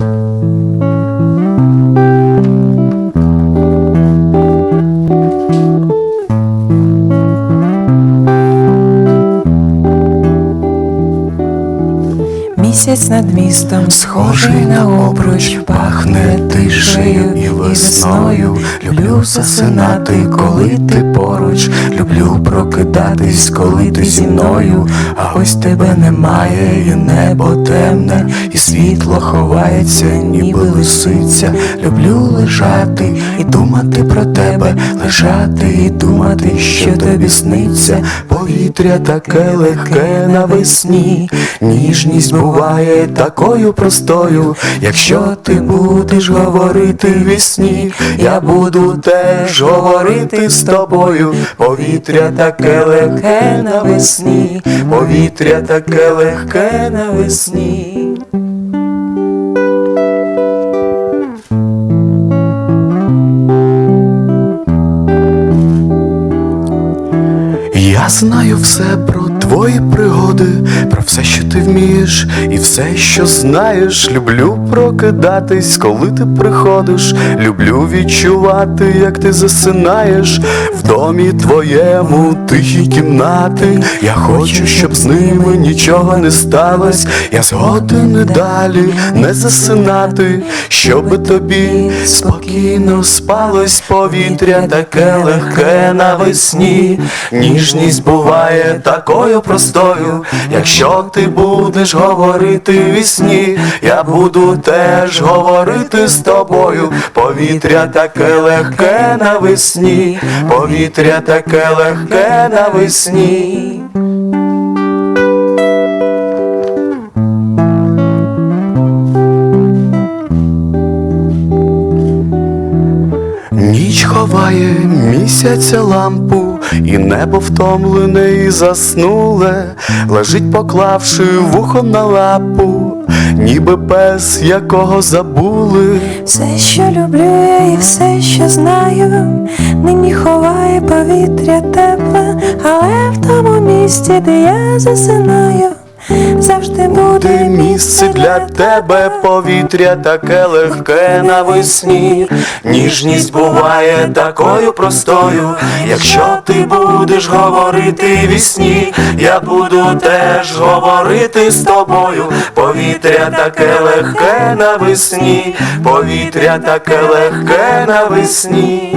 Місяць над містом, схожий на обруч, пахне тишею і весною. Люблю засинати, коли ти поруч, люблю прокидатись, коли ти зі мною. А ось тебе немає, і небо темне, і світло ховається, ніби лисиця. Люблю лежати і думати про тебе, лежати і думати, що тобі сниться. Повітря таке легке навесні, ніжність буває такою простою. Якщо ти будеш говорити вісні, я буду теж говорити з тобою. Повітря таке легке навесні, повітря таке легке навесні. Я знаю все про твої пригоди, про все, що ти вмієш, і все, що знаєш. Люблю прокидатись, коли ти приходиш. Люблю відчувати, як ти засинаєш в домі твоєму тихі кімнати. Я хочу, щоб з ними нічого не сталось. Я згоден і далі не засинати, щоб тобі спокійно спалось повітря таке легке навесні. Ніжність буває такою простою. Якщо ти будеш говорити вісні, я буду теж говорити з тобою. Повітря таке легке навесні, повітря таке легке навесні. Ніч ховає місяця лампу, і небо втомлене і заснуле, лежить, поклавши вухо на лапу, ніби пес, якого забули. Все, що люблю я і все, що знаю, нині ховає повітря тепле, але в тому місці, де я засинаю, завжди буде місце для тебе, повітря таке легке навесні. Ніжність буває такою простою. Якщо ти будеш говорити вісні, я буду теж говорити з тобою. Повітря таке легке навесні, повітря таке легке навесні.